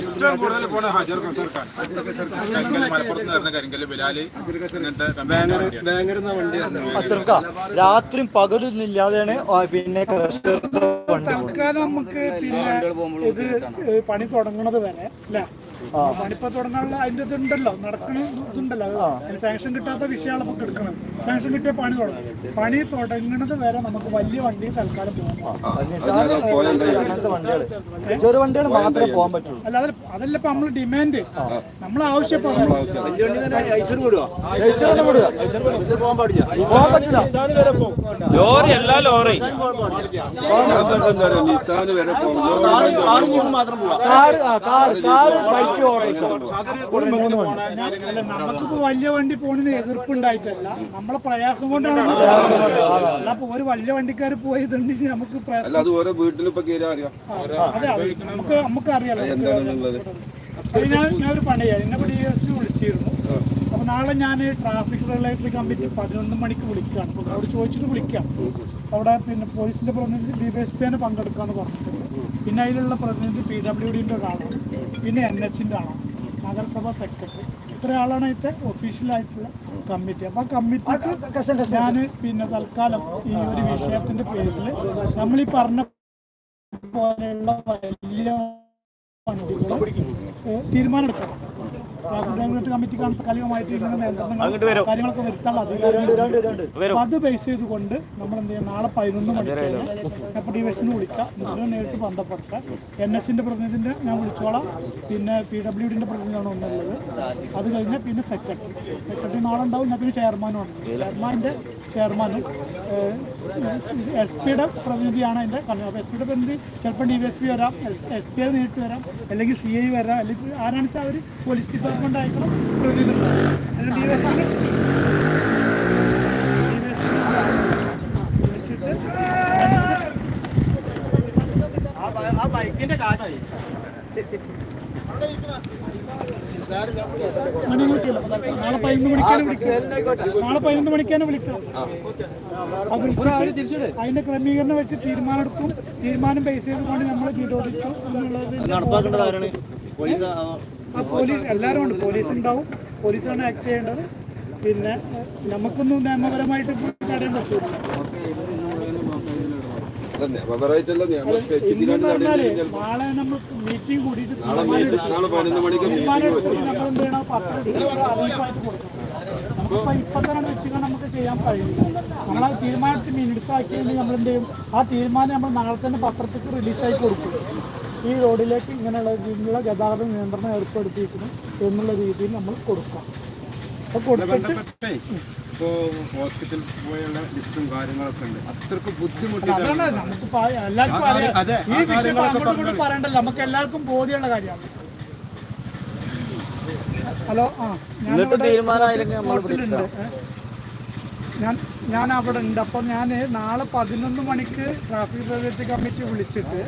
ഏറ്റവും കൂടുതൽ പോണ ഹജർ കസർക്കാണ് കരിങ്കൽ മലപ്പുറത്ത് നിന്ന് ബിലാൽ അങ്ങനത്തെ രാത്രിയും പകലും ഇല്ലാതെയാണ് പിന്നെ. തൽക്കാലം നമുക്ക് പിന്നെ ഇത് പണി തുടങ്ങണത് വരെ അല്ലേ പണിപ്പോ തുടങ്ങാനുള്ള അതിന്റെ ഇതുണ്ടല്ലോ നടക്കുന്ന ഇതുണ്ടല്ലോ. സാങ്ഷൻ കിട്ടാത്ത വിഷയമാണ് നമുക്ക് എടുക്കുന്നത് സാങ്ഷൻ കിട്ടിയ പണി തുടങ്ങും. പണി തുടങ്ങുന്നത് വരെ നമുക്ക് വലിയ വണ്ടി തൽക്കാലം പോകാം. അല്ലാതെ അതല്ല ഇപ്പൊ നമ്മൾ ഡിമാൻഡ് നമ്മൾ ആവശ്യപ്പെടുക ലോറി അല്ല ലോറി. നിസാന് വരെ നമുക്കിപ്പോ വലിയ വണ്ടി പോണിന് എതിർപ്പുണ്ടായിട്ടല്ല. നമ്മളെ പ്രയാസം കൊണ്ടാണ് അപ്പൊ ഒരു വലിയ വണ്ടിക്കാർ പോയതുണ്ടെങ്കിൽ നമുക്ക് പ്രയാസം അത് ഓരോ വീട്ടിലിപ്പോ നമുക്ക് നമുക്ക് അറിയാലോ അത് ഞാൻ ഞാൻ ഒരു പണിയാ. ചെയ്യാം എന്നെ എസ് വിളിച്ചിരുന്നു. അപ്പൊ നാളെ ഞാൻ ട്രാഫിക് റെഗുലേറ്ററി കമ്മിറ്റി പതിനൊന്ന് മണിക്ക് വിളിക്കുകയാണ് അവിടെ ചോദിച്ചിട്ട് വിളിക്കാം. അവിടെ പിന്നെ പോലീസിന്റെ പ്രതിനിധി ഡി ബി എസ് പി പങ്കെടുക്കാന്ന് പറഞ്ഞിട്ടുണ്ട്. പിന്നെ അതിലുള്ള പ്രതിനിധി പി ഡബ്ല്യു ഡിന്റെ ഒരാളാണ് പിന്നെ എൻ എച്ചിന്റെ ആളാണ്. നഗരസഭാ സെക്രട്ടറി. ഇത്ര ആളാണ് അതിന്റെ ഒഫീഷ്യലായിട്ടുള്ള കമ്മിറ്റി അപ്പോൾ കമ്മിറ്റിക്ക് ഞാൻ പിന്നെ തൽക്കാലം ഈ ഒരു വിഷയത്തിന്റെ പേരിൽ നമ്മൾ ഈ പറഞ്ഞ പോലെയുള്ള വലിയ വണ്ടികൾ തീരുമാനം റെഗുലേറ്ററി കമ്മിറ്റിക്കാണ് താൽക്കാലികമായിട്ട് ഇങ്ങനെ നിയന്ത്രണങ്ങൾ കാര്യങ്ങളൊക്കെ വരുത്താനുള്ള അധികാരം അപ്പൊ അത് ബേസ് ചെയ്തുകൊണ്ട് നമ്മൾ എന്ത് നാളെ പതിനൊന്ന് മണിക്ക് നേരിട്ട് എൻ എസിന്റെ പ്രതിനിധിന്റെ ഞാൻ വിളിച്ചോളാം. പിന്നെ പി ഡബ്ല്യു ഡിന്റെ പ്രതിനിധിയാണ് ഒന്നുള്ളത്. അത് പിന്നെ സെക്രട്ടറി സെക്രട്ടറി നാളെ ഉണ്ടാവും. ഞാൻ പിന്നെ ചെയർമാനും ഉണ്ട് ചെയർമാനും എസ് പിയുടെ പ്രതിനിധിയാണ് അതിന്റെ കണ്ണൂർ അപ്പോൾ എസ് പിയുടെ പ്രതിനിധി ചിലപ്പോൾ ഡി എസ് പി വരാം. എസ് പി ഐ നേരിട്ട് വരാം. അല്ലെങ്കിൽ സി ഐ വരാം. അല്ലെങ്കിൽ ആരാണെന്ന് വെച്ചാൽ അവർ പോലീസ് ആ. നാളെ പതിനൊന്ന് മണിക്കാണ് വിളിക്കുക അതിന്റെ ക്രമീകരണം വെച്ച് തീരുമാനം എടുക്കും തീരുമാനം ബേസ് ചെയ്തുകൊണ്ട് നമ്മൾ നിരോധിച്ചു എന്നുള്ളത് ആ പോലീസ് എല്ലാവരും ഉണ്ട്. പോലീസ് ഉണ്ടാവും. പോലീസാണ് ആക്ട് ചെയ്യേണ്ടത്. പിന്നെ നമുക്കൊന്നും നിയമപരമായിട്ട് തടയാൻ പറ്റില്ല നാളെ നമ്മൾ മീറ്റിംഗ് കൂടിയിട്ട് നമുക്കിപ്പോ ഇപ്പൊ തന്നെ വെച്ചുകൊണ്ട് നമുക്ക് ചെയ്യാൻ കഴിയില്ല നമ്മൾ ആ തീരുമാനത്തിൽ മിനിറ്റ്സ് ആക്കിയെങ്കിൽ നമ്മൾ എന്ത് ചെയ്യും? ആ തീരുമാനം നമ്മൾ നാളെ തന്നെ പത്രത്തിൽ റിലീസായി കൊടുക്കും. ഈ റോഡിലേക്ക് ഇങ്ങനെയുള്ള രീതിയിലുള്ള ഗതാഗത നിയന്ത്രണം ഏർപ്പെടുത്തിയിരിക്കുന്നു എന്നുള്ള രീതിയിൽ നമ്മൾ കൊടുക്കാം. ഹോസ്പിറ്റൽ പോയുള്ള ലിസ്റ്റും കാര്യങ്ങളൊക്കെ ഉണ്ട്. അത്രയ്ക്ക് നമുക്ക് എല്ലാവർക്കും അറിയാം. ഈ ആ വിഷയം കാര്യങ്ങളൊക്കെ അങ്ങോട്ടും ഇങ്ങോട്ടും പറയണ്ടല്ലോ. നമുക്ക് എല്ലാവർക്കും ബോധ്യമുള്ള കാര്യമാണ്. ഹലോ ആ. ഞാൻ ഞാൻ അവിടെ ഉണ്ട്. അപ്പോൾ ഞാൻ നാളെ പതിനൊന്ന് മണിക്ക് ട്രാഫിക് റെഗുലേറ്ററി കമ്മിറ്റി വിളിച്ചിട്ട്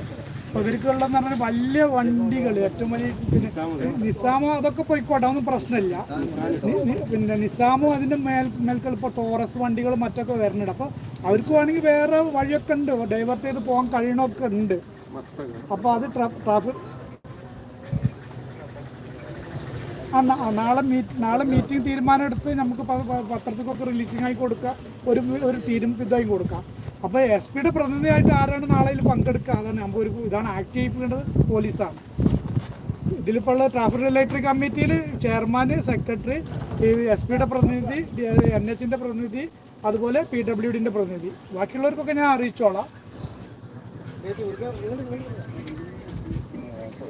അപ്പോൾ പറഞ്ഞാൽ വലിയ വണ്ടികൾ ഏറ്റവും വലിയ പിന്നെ നിസാമോ അതൊക്കെ പോയിക്കോട്ടെ അതൊന്നും പ്രശ്നമില്ല. പിന്നെ നിസാമോ അതിന്റെ മേൽ മേൽക്കൽ ടോറസ് വണ്ടികൾ മറ്റൊക്കെ വരുന്നുണ്ട് അപ്പോൾ അവർക്ക് വേണമെങ്കിൽ വേറെ വഴിയൊക്കെ ഉണ്ട്. ഡൈവേർട്ട് ചെയ്ത് പോകാൻ കഴിയണമൊക്കെ ഉണ്ട്. അപ്പോൾ അത് ട്രാഫിക് ആ നാളെ മീറ്റ് നാളെ മീറ്റിംഗ് തീരുമാനം എടുത്ത് നമുക്ക് പത്രത്തിൽ കുറച്ച് റിലീസിംഗ് ആയി കൊടുക്കാം. ഒരു ഒരു തീരും ഇതായി കൊടുക്കാം. അപ്പോൾ എസ് പിയുടെ പ്രതിനിധിയായിട്ട് ആരാണ് നാളെ പങ്കെടുക്കുക? അതാണ് നമ്മൾ ഒരു ഇതാണ് ആക്ട് ചെയ്യിപ്പിക്കേണ്ടത് പോലീസാണ്. ഇതിലിപ്പോൾ ഉള്ള ട്രാഫിക് റെഗുലേറ്ററി കമ്മിറ്റിയിൽ ചെയർമാൻ സെക്രട്ടറി എസ് പിയുടെ പ്രതിനിധി എൻ എച്ചിന്റെ പ്രതിനിധി അതുപോലെ പി ഡബ്ല്യു ഡിന്റെ പ്രതിനിധി. ബാക്കിയുള്ളവർക്കൊക്കെ ഞാൻ അറിയിച്ചോളാം.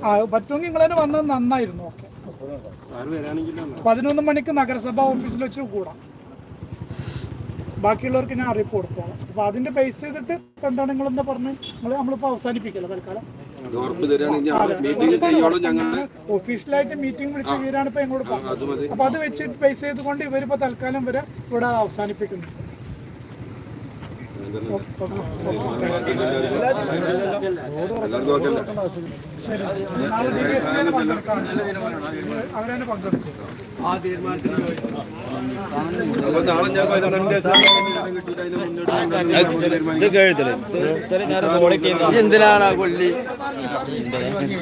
ആ പറ്റുമെങ്കിൽ നിങ്ങൾ തന്നെ വന്നത് നന്നായിരുന്നു. ഓക്കെ. പതിനൊന്ന് മണിക്ക് നഗരസഭാ ഓഫീസിൽ വെച്ച് കൂടാം. ബാക്കിയുള്ളവർക്ക് ഞാൻ അറിയിപ്പ് കൊടുത്തോളാം. അപ്പൊ അതിന്റെ ബേസ് ചെയ്തിട്ട് ഇപ്പൊ എന്താണ് നിങ്ങൾ എന്താ പറഞ്ഞു നിങ്ങൾ നമ്മളിപ്പോ അവസാനിപ്പിക്കല്ലോ തൽക്കാലം? ഒഫീഷ്യലായിട്ട് മീറ്റിംഗ് വിളിച്ച ഇവരാണ് ഇപ്പൊ ഞങ്ങളോട് പറഞ്ഞത് അപ്പൊ അത് വെച്ചിട്ട് ബേസ് ചെയ്തുകൊണ്ട് ഇവരിപ്പോ തൽക്കാലം വരെ ഇവിടെ അവസാനിപ്പിക്കുന്നു. അവരാണ് പങ്കെടുക്കും. നാളെ എന്തിനാണ് ആ കൊള്ളി മണി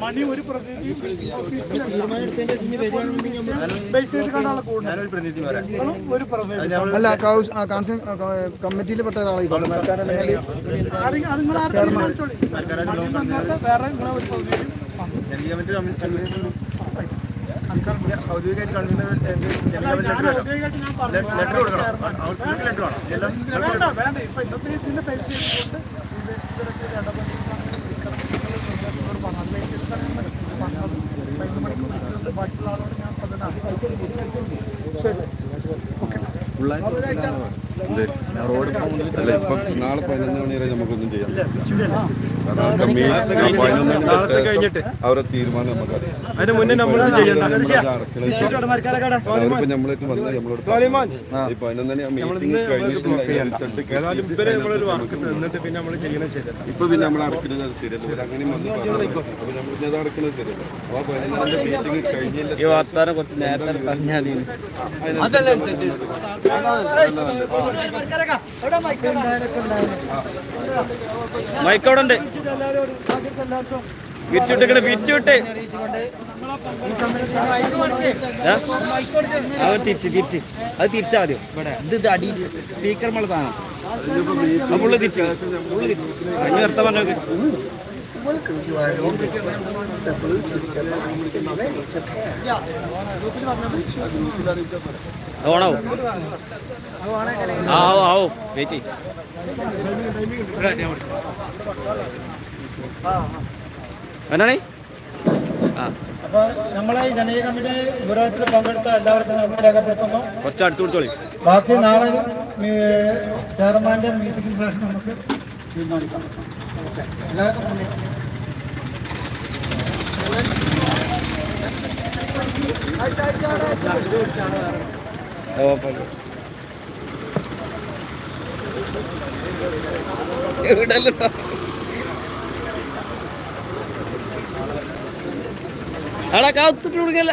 മണി ഒരു അല്ല കമ്മിറ്റിയിൽ പെട്ട ഒരാളായിക്കോട്ടെ മരക്കാരല്ലെങ്കിൽ ഔദ്യോഗികമായിട്ട്. അത് ബേസ് ചെയ്തിട്ടാണ് ഞാൻ. ബാക്കിയുള്ള ആളോട് പറഞ്ഞതാണ് ശരി അല്ല ഇപ്പൊ നാളെ പതിനൊന്ന് മണി വരെ നമുക്കൊന്നും ചെയ്യാം കാരണം കമ്മീഷൻ പതിനൊന്ന് കഴിഞ്ഞിട്ട് അവരെ തീരുമാനം നമുക്കറിയാം അതിന് മുന്നേ നമ്മൾ അവരിപ്പോ നമ്മളോട് ഈ പതിനൊന്നണി മീറ്റിംഗ് കഴിഞ്ഞിട്ട് ഇപ്പൊ പിന്നെ നമ്മൾ അടക്കുന്നത് ശരിയല്ല അങ്ങനെ അങ്ങനെയും വന്ന് പറഞ്ഞു അപ്പൊ നമ്മൾ അടക്കുന്നത് ശരിയല്ല അപ്പൊ ആ പതിനൊന്നിന്റെ മീറ്റിംഗ് കഴിഞ്ഞില്ല ഈ വർത്താനം കുറച്ച് നേരത്തെ പറഞ്ഞാൽ മൈക്കോടെ ഉണ്ട് വിറ്റുവിട്ട് അത് തിരിച്ച് തിരിച്ച്. അത് തിരിച്ചാ മതിയോ? ഇത് ഇത് അടി സ്പീക്കർ നമ്മളെ സാധനം. പുള്ളി തിരിച്ചു. പുള്ളി തിരിച്ചു. കഴിഞ്ഞ നിർത്താൻ പറഞ്ഞോക്ക്. ഓണാവും. ആവും ആവും. വെയിറ്റ് എന്നാണേ? ആ. അപ്പോൾ നമ്മളെ ഈ ജനകീയ കമ്മിറ്റി പങ്കെടുത്ത എല്ലാവർക്കും നന്ദി രേഖപ്പെടുത്തുന്നു കുറച്ച് അടുത്ത് പിടിച്ചോളി ബാക്കി നാളെ ചെയർമാന്റെ മീറ്റിംഗിന് ശേഷം നമുക്ക് തീരുമാനിക്കാം. എല്ലാവർക്കും നന്ദി. എവിടെയല്ലോ ആടാ കാത്തിട്ട് കൊടുക്കല്ല